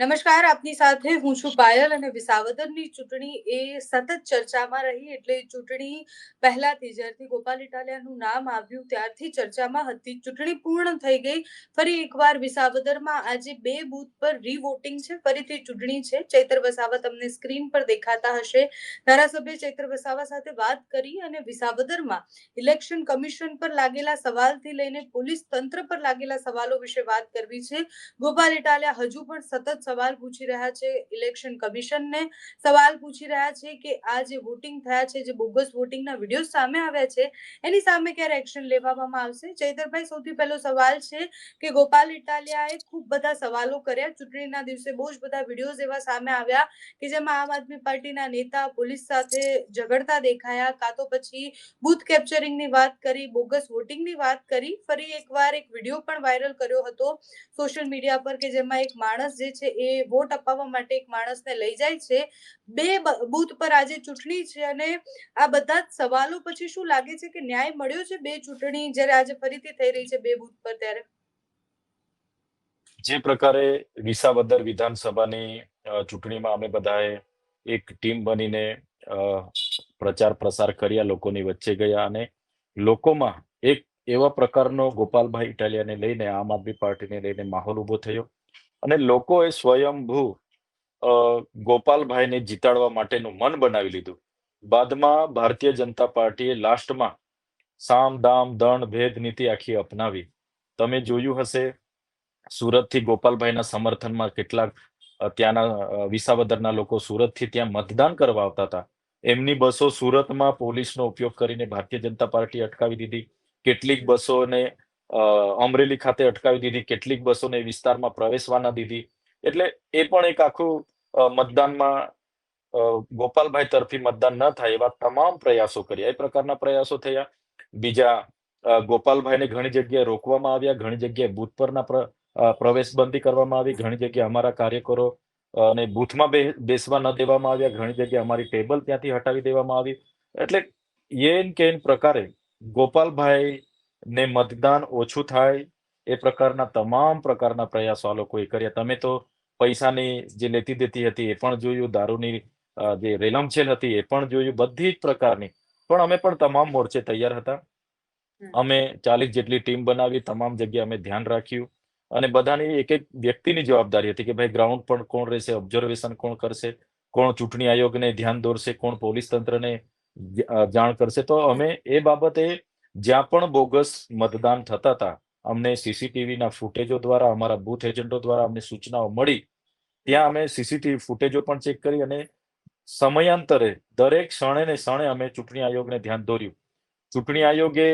નમસ્કાર, આપની સાથે હું છું પાયલ અને વિસાવદરની ચૂંટણી એ સતત ચર્ચામાં રહી એટલે ચૂંટણી પહેલાથી જ્યારથી ગોપાલ ઇટાલિયાનું નામ આવ્યું, ત્યારથી ચર્ચામાં હતી. ચૂંટણી પૂર્ણ થઈ ગઈ. ફરી એકવાર વિસાવદરમાં આજે બે બૂથ પર રીવોટિંગ છે. ફરીથી ચૂંટણી છે. ચૈત્ર વસાવા તમને સ્ક્રીન પર દેખાતા હશે. ધારાસભ્ય ચૈત્ર વસાવા સાથે વાત કરી અને વિસાવદરમાં ઇલેક્શન કમિશન પર લાગેલા સવાલથી લઈને પોલીસ તંત્ર પર લાગેલા સવાલો વિશે વાત કરવી છે. ગોપાલ ઇટાલિયા હજુ પણ સતત સવાલ પૂછી રહ્યા છે ઇલેક્શન કમિશનને. સવાલ પૂછી રહ્યા છે કે આ જે વોટિંગ થયા છે, જે બોગસ વોટિંગના વીડિયો સામે આવ્યા છે, એની સામે ક્યારે એક્શન લેવામાં આવશે? ચૈતરભાઈ, સૌથી પહેલો સવાલ છે કે ગોપાલ ઇટાલિયાએ ખૂબ બધા સવાલો કર્યા. ચૂંટણીના દિવસે બહુ જ બધા વિડીયોઝ એવા સામે આવ્યા કે જેમાં આમ આદમી પાર્ટીના નેતા પોલીસ સાથે ઝઘડતા દેખાયા. કાં તો પછી બૂથ કેપ્ચરિંગની વાત કરી બોગસ વોટિંગની વાત કરી. ફરી એકવાર એક વીડિયો પણ વાયરલ કર્યો હતો સોશિયલ મીડિયા પર કે જેમાં એક માણસ જે છે એ વોટ અપાવવા માટે એક માણસને લઈ જાય છે. બે બૂથ પર આજે ચૂંટણી છે અને આ બધા સવાલો પછી શું લાગે છે કે ન્યાય મળ્યો છે બે ચૂંટણી જ્યારે આજે ફરીથી થઈ રહી છે બે બૂથ પર ત્યારે? જે પ્રકારે વિસાવદર વિધાનસભાની ચૂંટણીમાં અમે બધાએ એક ટીમ બનીને પ્રચાર પ્રસાર કર્યા લોકોની વચ્ચે ગયા અને લોકોમાં એક એવા પ્રકારનો ગોપાલભાઈ ઇટાલિયાને લઈને, આમ આદમી પાર્ટીને લઈને માહોલ ઊભો થયો. અને લોકોએ સ્વયંભૂ ગોપાલભાઈને જીતાડવા માટેનું મન બનાવી લીધું. બાદમાં ભારતીય જનતા પાર્ટીએ લાસ્ટમાં સામ, દામ, દંડ, ભેદ, નીતિ આખી અપનાવી. તમે જોયું હશે, સુરતથી ગોપાલભાઈના સમર્થનમાં કેટલાક ત્યાંના વિસાવદરના લોકો સુરતથી ત્યાં મતદાન કરવા આવતા હતા. એમની બસો સુરતમાં પોલીસનો ઉપયોગ કરીને ભારતીય જનતા પાર્ટી અટકાવી દીધી. કેટલીક બસોને અમરેલી ખાતે અટકાવી દીધી કેટલીક બસોને વિસ્તારમાં પ્રવેશવા ન દીધી. એટલે એ પણ એક આખું મતદાનમાં ગોપાલભાઈ તરફી મતદાન ન થાય એવા તમામ પ્રયાસો કર્યા. એ પ્રકારના પ્રયાસો થયા. બીજા ગોપાલભાઈને ઘણી જગ્યાએ રોકવામાં આવ્યા ઘણી જગ્યાએ બૂથ પરના પ્ર- અ, પ્રવેશબંધી કરવામાં આવી ઘણી જગ્યાએ અમારા કાર્યકરો અને બૂથમાં બેસવા ન દેવામાં આવ્યા ઘણી જગ્યાએ અમારી ટેબલ ત્યાંથી હટાવી દેવામાં આવી. એટલે એન કેન પ્રકારે ગોપાલભાઈ ને મતદાન ઓછું થાય એ પ્રકારના તમામ પ્રકારના પ્રયાસો આ લોકોએ કર્યા. તમે તો પૈસાની જે લેતી દેતી હતી એ પણ જોયું દારૂની જે રેલમછેલ હતી એ પણ જોયું બધી જ પ્રકારની. પણ અમે પણ તમામ મોરચે તૈયાર હતા. અમે ચાલીસ જેટલી ટીમ બનાવી તમામ જગ્યાએ અમે ધ્યાન રાખ્યું. અને બધાની એક એક વ્યક્તિની જવાબદારી હતી કે ભાઈ ગ્રાઉન્ડ પર કોણ રહેશે ઓબ્ઝર્વેશન કોણ કરશે કોણ ચૂંટણી આયોગને ધ્યાન દોરશે કોણ પોલીસ તંત્રને જાણ કરશે. તો અમે એ બાબતે જ્યાં પણ બોગસ મતદાન થતા હતા, અમને સીસીટીવીના ફૂટેજો દ્વારા, અમારા બૂથ એજન્ટો દ્વારા અમને સૂચનાઓ મળી. ત્યાં અમે સીસીટીવી ફૂટેજો પણ ચેક કરી અને સમયાંતરે, દરેક ક્ષણે ને ક્ષણે અમે ચૂંટણી આયોગને ધ્યાન દોર્યું. ચૂંટણી આયોગે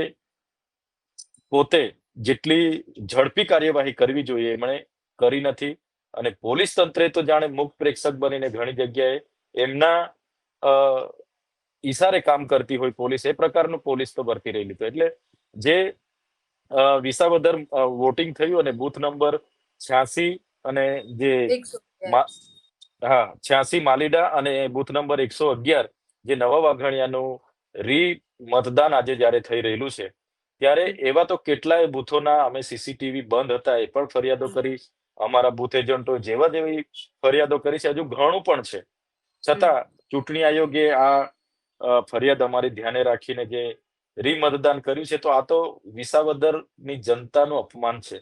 પોતે જેટલી ઝડપી કાર્યવાહી કરવી જોઈએ, એમણે કરી નથી. અને પોલીસ તંત્રે તો જાણે મુખ પ્રેક્ષક બનીને ઘણી જગ્યાએ એમના ઈશારે કામ કરતી હોય પોલીસ એ પ્રકારનું પોલીસ તો વર્તી રહેલી તો. એટલે જે વિસાવદર વોટિંગ થયું અને બૂથ નંબર છ્યાસી અને જે હા છ્યાસી માલીડા અને બૂથ નંબર એકસો અગિયાર જે નવા વાઘણિયાનું રી મતદાન આજે જ્યારે થઈ રહેલું છે ત્યારે એવા તો કેટલાય બૂથોના અમે સીસીટીવી બંધ હતા એ પણ ફરિયાદો કરી અમારા બૂથ એજન્ટો જેવા જેવી ફરિયાદો કરી છે. હજુ ઘણું પણ છે. છતાં ચૂંટણી આયોગે આ ફરિયાદ અમારી ધ્યાને રાખીને જે રીમતદાન કર્યું છે તો આ તો વિસાવદરની જનતાનું અપમાન છે.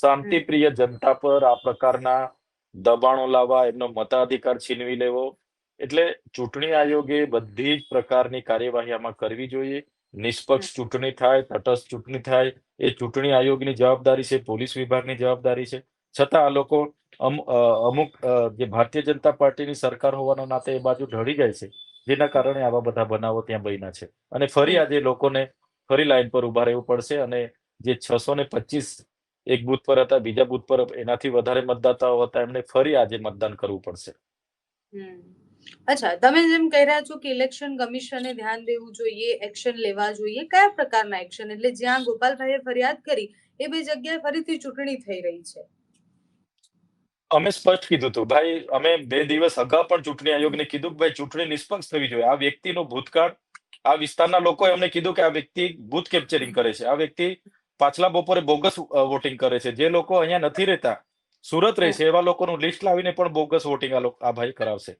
શાંતિપ્રિય જનતા પર આ પ્રકારના દબાણો લાવવા એમનો મતાધિકાર છીનવી લેવો એટલે ચૂંટણી આયોગે બધી જ પ્રકારની કાર્યવાહી આમાં કરવી જોઈએ. નિષ્પક્ષ ચૂંટણી થાય તટસ્થ ચૂંટણી થાય એ ચૂંટણી આયોગની જવાબદારી છે પોલીસ વિભાગની જવાબદારી છે. છતાં આ લોકો અમ- અમુક જે ભારતીય જનતા પાર્ટીની સરકાર હોવાના નાતે એ બાજુ ઢળી જાય છે. જેના કારણે આવા બધા બનાવો ત્યાં બન્યા છે. અને ફરી આજે લોકોને ફરી લાઈન પર ઊભા રહેવું પડશે અને જે છસો ને પચીસ એક બુથ પર હતા બીજા બુથ પર એનાથી વધારે મતદાતાઓ હતા એમને ફરી આજે મતદાન કરવું પડશે. અચ્છા તમે જેમ કહી રહ્યા છો કે ઇલેક્શન કમિશને ધ્યાન દેવું જોઈએ એક્શન લેવા જોઈએ કયા પ્રકારના એક્શન? એટલે જ્યાં ગોપાલભાઈએ ફરિયાદ કરી એ બે જગ્યાએ ફરીથી ચૂંટણી થઈ રહી છે. અમે સ્પષ્ટ કીધું હતું ભાઈ અમે બે દિવસ અગાઉ પણ ચૂંટણી આયોગને કીધું કે ભાઈ ચૂંટણી નિષ્પક્ષ થવી જોઈએ. આ વ્યક્તિનો ભૂતકાળ આ વિસ્તારના લોકોએ અમને કીધું કે આ વ્યક્તિ બૂથ કેપ્ચરિંગ કરે છે. આ વ્યક્તિ પાછલા બપોરે બોગસ વોટિંગ કરે છે. જે લોકો અહીંયા નથી રહેતા સુરત રહેશે એવા લોકોનું લિસ્ટ લાવીને પણ બોગસ વોટિંગ આ ભાઈ કરાવશે.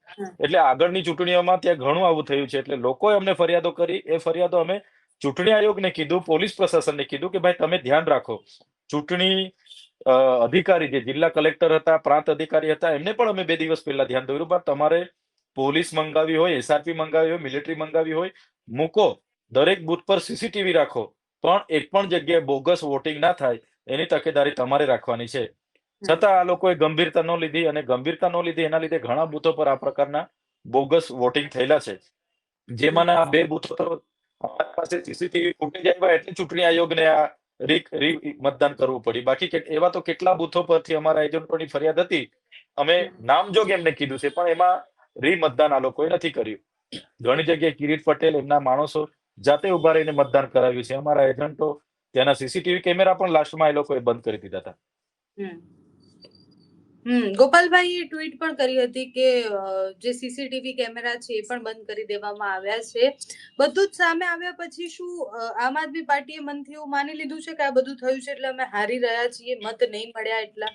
એટલે આગળની ચૂંટણીઓમાં ત્યાં ઘણું આવું થયું છે. એટલે લોકોએ અમને ફરિયાદો કરી એ ફરિયાદો અમે ચૂંટણી આયોગને કીધું પોલીસ પ્રશાસનને કીધું કે ભાઈ તમે ધ્યાન રાખો. ચૂંટણી અધિકારી જે જિલ્લા કલેક્ટર હતા પ્રાંત અધિકારી હતા એમને પણ અમે બે દિવસ પહેલા ધ્યાન દોર્યું. પણ તમારે પોલીસ મંગાવી હોય એસઆરપી મંગાવી હોય મિલિટરી મંગાવી હોય મૂકો. દરેક બૂથ પર સીસીટીવી રાખો. પણ એક પણ જગ્યાએ બોગસ વોટિંગ ના થાય એની તકેદારી તમારે રાખવાની છે. છતાં આ લોકોએ ગંભીરતા ન લીધી અને ગંભીરતા ન લીધી એના લીધે ઘણા બૂથો પર આ પ્રકારના બોગસ વોટિંગ થયેલા છે. જેમાંના બે બૂથો તો અમારી પાસે સીસીટીવી ફૂટેજ આવ્યા એટલે ચૂંટણી આયોગને આ મતદાન કરવું પડ્યું. બાકી એવા તો કેટલા બૂથો પરથી અમારા એજન્ટોની ફરિયાદ હતી. અમે નામજોગ એમને કીધું છે, પણ એમાં રી મતદાન આ લોકોએ નથી કર્યું. ઘણી જગ્યાએ કિરીટ પટેલ, એમના માણસો જાતે ઊભા રહીને મતદાન કરાવ્યું છે. અમારા એજન્ટો ત્યાંના સીસીટીવી કેમેરા પણ લાસ્ટમાં એ લોકોએ બંધ કરી દીધા હતા. હમ ગોપાલભાઈએ ટ્વીટ પણ કરી હતી કે જે સીસીટીવી કેમેરા છે એ પણ બંધ કરી દેવામાં આવ્યા છે. બધું જ સામે આવ્યા પછી શું આમ આદમી પાર્ટીએ મનથી એવું માની લીધું છે કે આ બધું થયું છે એટલે અમે હારી રહ્યા છીએ મત નહીં મળ્યા એટલા?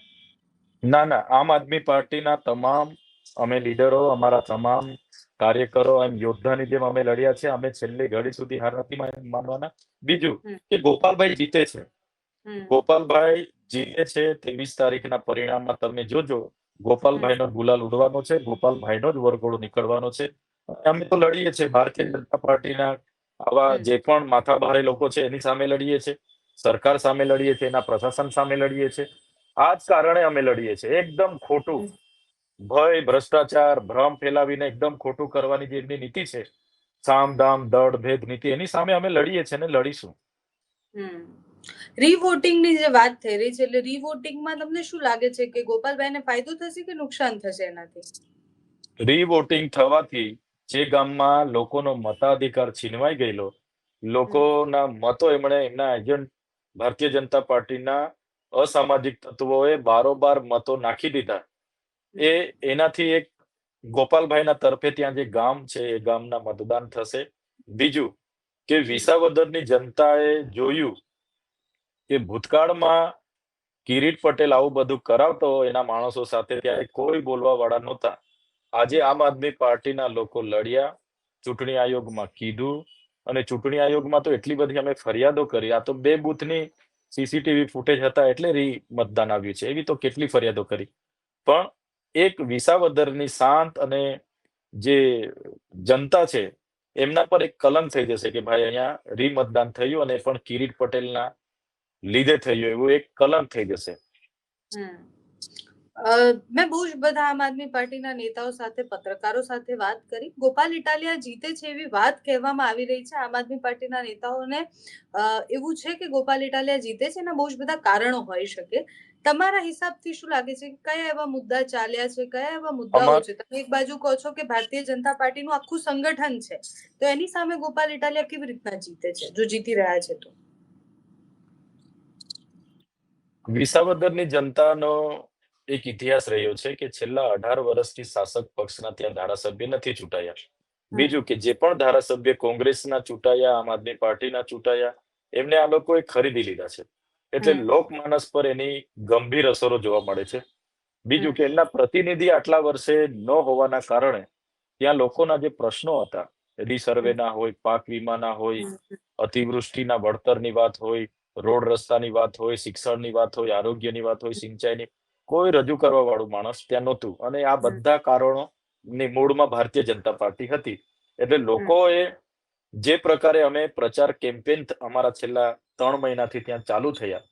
ના ના આમ આદમી પાર્ટીના તમામ અમે લીડરો અમારા તમામ કાર્યકરો એમ યોદ્ધાની જેમ અમે લડ્યા છે અમે છેલ્લી ઘડી સુધી હાર નથી માનવાના. બીજું. કે ગોપાલભાઈ જીતે છે. ગોપાલભાઈ જીતે છે ત્રેવીસ તારીખના પરિણામમાં તમે જોજો. ગોપાલભાઈનો ગુલાલ ઉડવાનો છે ગોપાલભાઈનો જ વરઘોડો નીકળવાનો છે. અમે તો લડીએ છીએ ભારતીય જનતા પાર્ટીના આવા જે પણ માથાભારે લોકો છે એની સામે લડીએ છીએ. સરકાર સામે લડીએ છીએ એના પ્રશાસન સામે લડીએ છીએ. આ જ કારણે અમે લડીએ છીએ. એકદમ ખોટું. ભય ભ્રષ્ટાચાર ભ્રમ ફેલાવીને એકદમ ખોટું કરવાની જે એમની નીતિ છે સામ દામ દળ ભેદ નીતિ એની સામે અમે લડીએ છીએ ને લડીશું. રીવોટિંગની જે વાત થઈ રહી છે, એટલે રીવોટિંગમાં તમને શું લાગે છે કે ગોપાલભાઈને ફાયદો થશે કે નુકસાન થશે એનાથી? રીવોટિંગ થવાથી જે ગામમાં લોકોનો મતાધિકાર છીનવાઈ ગયેલો, લોકોના મતો એમણે એમના એજન્ટ ભારતીય જનતા પાર્ટીના અસામાજિક તત્વોએ બારોબાર મતો નાખી દીધા. એ એનાથી એક ગોપાલભાઈના તરફે ત્યાં જે ગામ છે, એ ગામના મતદાન થશે. બીજું કે વિસાવદરની જનતાએ જોયું કે ભૂતકાળમાં કિરીટ પટેલ આવું બધું કરાવતો એના માણસો સાથે ત્યારે કોઈ બોલવા વાળા નહોતા. આજે આમ આદમી પાર્ટીના લોકો લડ્યા, ચૂંટણી આયોગમાં કીધું અને ચૂંટણી આયોગમાં તો એટલી બધી અમે ફરિયાદો કરી. આ તો બે બૂથની સીસીટીવી ફૂટેજ હતા એટલે રી મતદાન આવ્યું છે. એવી તો કેટલી ફરિયાદો કરી. પણ એક વિસાવદરની શાંત અને જે જનતા છે, એમના પર એક કલંક થઈ જશે કે ભાઈ અહીંયા રી મતદાન થયું અને પણ કિરીટ પટેલના લીધે થયું એવું એક કલંક થઈ જશે. મેં બહુ જ બધા આમ આદમી પાર્ટીના નેતાઓ સાથે પત્રકારો સાથે વાત કરી. ગોપાલ ઇટાલિયા જીતે છે એવી વાત કહેવામાં આવી રહી છે આમ આદમી પાર્ટીના નેતાઓને. એવું છે કે ગોપાલ ઇટાલિયા જીતે છે એના બહુ જ બધા કારણો હોઈ શકે. તમારા હિસાબથી શું લાગે છે? કે કયા એવા મુદ્દા ચાલ્યા છે? કયા એવા મુદ્દાઓ છે? તમે એક બાજુ કહો છો કે ભારતીય જનતા પાર્ટીનું આખું સંગઠન છે. તો એની સામે ગોપાલ ઇટાલિયા કેવી રીતના જીતે છે? જો જીતી રહ્યા છે તો. વિસાવદરની જનતાનો એક ઇતિહાસ રહ્યો છે કે છેલ્લા અઢાર વર્ષથી શાસક પક્ષના ત્યાં ધારાસભ્ય નથી ચૂંટાયા. બીજું કે જે પણ ધારાસભ્ય કોંગ્રેસના ચૂંટાયા આમ આદમી પાર્ટીના ચૂંટાયા એમને આ લોકોએ ખરીદી લીધા છે. એટલે લોકમાનસ પર એની ગંભીર અસરો જોવા મળે છે. બીજું કે એમના પ્રતિનિધિ આટલા વર્ષે ન હોવાના કારણે ત્યાં લોકોના જે પ્રશ્નો હતા રીસર્વેના હોય પાક વીમાના હોય અતિવૃષ્ટિના વળતરની વાત હોય રોડ રસ્તાની વાત હોય શિક્ષણની વાત હોય આરોગ્યની વાત હોય સિંચાઈની કોઈ રજૂ કરવા વાળું માણસ ત્યાં નહોતું. અને આ બધા કારણો ની મૂળમાં ભારતીય જનતા પાર્ટી હતી. એટલે લોકોએ જે પ્રકારે અમે પ્રચાર કેમ્પેન અમારા છેલ્લા ત્રણ મહિનાથી ત્યાં ચાલુ થયા.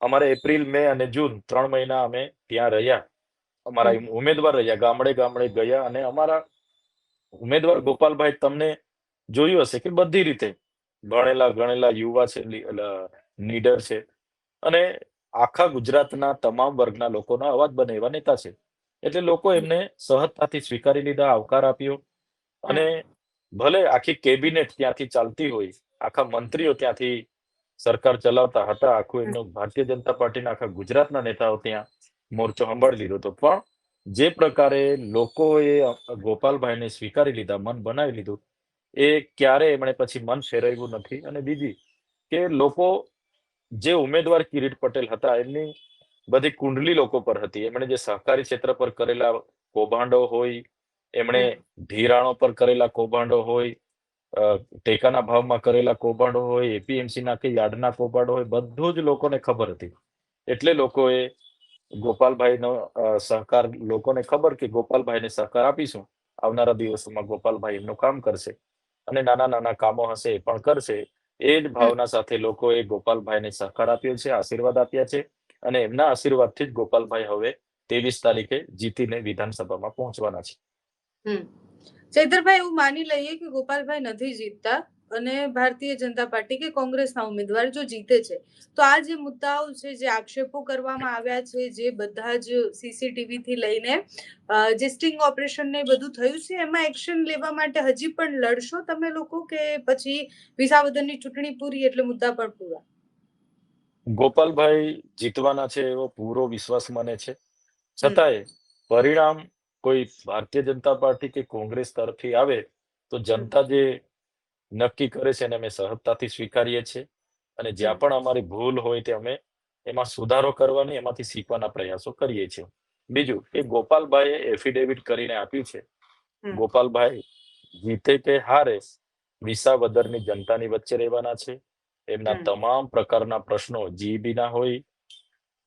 અમારે એપ્રિલ મે અને જૂન ત્રણ મહિના અમે ત્યાં રહ્યા. અમારા ઉમેદવાર રહ્યા ગામડે ગામડે ગયા અને અમારા ઉમેદવાર ગોપાલભાઈ તમને જોયું હશે કે બધી રીતે ભણેલા ગણેલા યુવા છે નીડર છે. અને આખા ગુજરાતના તમામ વર્ગના લોકોનો અવાજ બને એવા નેતા છે. એટલે લોકો એમને સહજતાથી સ્વીકારી લીધા, આવકાર આપ્યો. અને ભલે આખી કેબિનેટ ત્યાંથી ચાલતી હોય, આખા મંત્રીઓ ત્યાંથી સરકાર ચલાવતા હતા, આખું એમનો ભારતીય જનતા પાર્ટીના આખા ગુજરાતના નેતાઓ ત્યાં મોરચો સંભાળી લીધો હતો. પણ જે પ્રકારે લોકોએ ગોપાલભાઈને સ્વીકારી લીધા, મન બનાવી લીધું, એ ક્યારે એમણે પછી મન ફેરવ્યું નથી. અને બીજી કે લોકો જે ઉમેદવાર કિરીટ પટેલ હતા એમની બધી કુંડલી લોકો પર હતી. એમણે જે સહકારી ક્ષેત્ર પર કરેલા કૌભાંડો હોય એમણે ધિરાણો પર કરેલા કૌભાંડો હોય ટેકાના ભાવમાં કરેલા કૌભાંડો હોય એપીએમસી ના કે યાર્ડના કૌભાંડો હોય બધું જ લોકોને ખબર હતી. એટલે લોકોએ ગોપાલભાઈનો સહકાર લોકોને ખબર કે ગોપાલભાઈને સહકાર આપીશું. આવનારા દિવસોમાં ગોપાલભાઈ એમનું કામ કરશે અને નાના નાના કામો હશે એ પણ કરશે. એ જ ભાવના સાથે લોકોએ ગોપાલભાઈને સહકાર આપ્યો છે, આશીર્વાદ આપ્યા છે અને એમના આશીર્વાદથી જ ગોપાલભાઈ હવે ત્રેવીસ તારીખે જીતીને વિધાનસભામાં પહોંચવાના છે. ચૈતરભાઈ એવું માની લઈએ કે ગોપાલભાઈ નથી જીતતા અને ભારતીય જનતા પાર્ટી કે કોંગ્રેસના ઉમેદવાર જો જીતે છે. તો આ જે મુદ્દાઓ છે જે આક્ષેપો કરવામાં આવ્યા છે જે બધા જ સીસીટીવી થી લઈને જે સ્ટિંગ ઓપરેશન ને બધું થયું છે એમાં એક્શન લેવા માટે હજી પણ લડશો તમે લોકો કે પછી વિસાવદનની ચૂંટણી પૂરી એટલે મુદ્દા પણ પૂરા? ગોપાલભાઈ જીતવાના છે એવો પૂરો વિશ્વાસ મને છે. છતાંય પરિણામ કોઈ ભારતીય જનતા પાર્ટી કે કોંગ્રેસ તરફથી આવે તો જનતા જે નક્કી કરે છે અને અમે સહજતાથી સ્વીકારીએ છીએ. અને જ્યાં પણ અમારી ભૂલ હોય તે અમે એમાં સુધારો કરવાની એમાંથી શીખવાના પ્રયાસો કરીએ છીએ. બીજું કે ગોપાલભાઈએ એફિડેવિટ કરીને આપ્યું છે. ગોપાલભાઈ જીતે કે હારે વિસાવદરની જનતાની વચ્ચે રહેવાના છે. એમના તમામ પ્રકારના પ્રશ્નો જીબીના હોય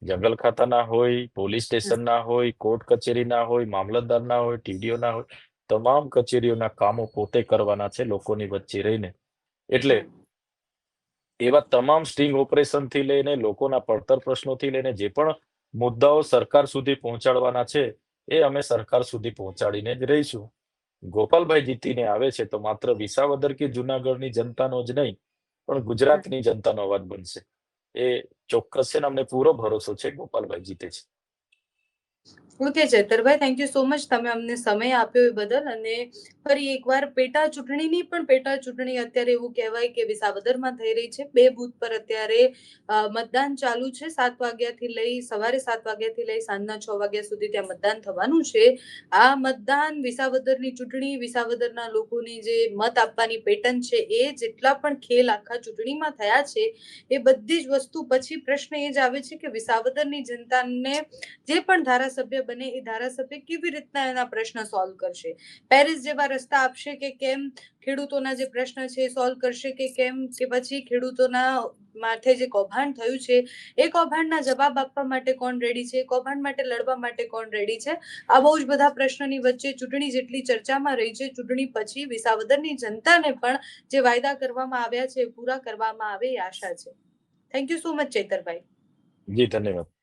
જંગલ ખાતાના હોય પોલીસ સ્ટેશનના હોય કોર્ટ કચેરીના હોય મામલતદારના હોય ટીડીઓના હોય તમામ કચેરીઓના કામો પોતે કરવાના છે, લોકોની વચ્ચે રહીને. એટલે એવા તમામ સ્ટિંગ ઓપરેશનથી લઈને લોકોના પડતર પ્રશ્નોથી લઈને જે પણ મુદ્દાઓ સરકાર સુધી પહોંચાડવાના છે, એ અમે સરકાર સુધી પહોંચાડીને જ રહીશું. ગોપાલભાઈ જીતીને આવે છે તો માત્ર વિસાવદર કે જુનાગઢની જનતાનો જ નહીં, પણ ગુજરાતની જનતાનો અવાજ બનશે. એ ચોક્કસ છે અમને પૂરો ભરોસો છે, ગોપાલભાઈ જીતે છે. ઓકે ચેતરભાઈ થેન્ક યુ સો મચ તમે અમને સમય આપ્યો એ બદલ અને ફરી એકવાર પેટા ચૂંટણીની પણ પેટા ચૂંટણી અત્યારે એવું કહેવાય કે વિસાવદરમાં થઈ રહી છે. બે બૂથ પર અત્યારે મતદાન ચાલુ છે. સાત વાગ્યાથી લઈ, સવારે સાત વાગ્યાથી લઈ, સાંજના છ વાગ્યા સુધી ત્યાં મતદાન થવાનું છે. આ મતદાન વિસાવદરની ચૂંટણી, વિસાવદરના લોકોની જે મત આપવાની પેટર્ન છે એ જેટલા પણ ખેલ આખા ચૂંટણીમાં થયા છે, એ બધી જ વસ્તુ પછી પ્રશ્ન એ જ આવે છે કે વિસાવદરની જનતાને જે પણ ધારાસભ્ય બને એ ધારાસભ્ય કેવી રીતના એના પ્રશ્ન સોલ્વ કરશે? પેરિસ જેવા રસ્તા આપશે કે કેમ ખેડૂતોના જે પ્રશ્ન છે એ સોલ્વ કરશે કે કેમ? કે પછી ખેડૂતોના માથે જે કૌભાંડ થયું છે, એ કૌભાંડના જવાબ આપવા માટે કોણ રેડી છે? કૌભાંડ માટે લડવા માટે કોણ રેડી છે? આ બહુ જ બધા પ્રશ્નોની વચ્ચે ચૂંટણી જેટલી ચર્ચામાં રહી છે, ચૂંટણી પછી વિસાવદરની જનતાને પણ જે વાયદા કરવામાં આવ્યા છે પૂરા કરવામાં આવે એ આશા છે. Thank you so much Chaitarbhai. જી, ધન્યવાદ.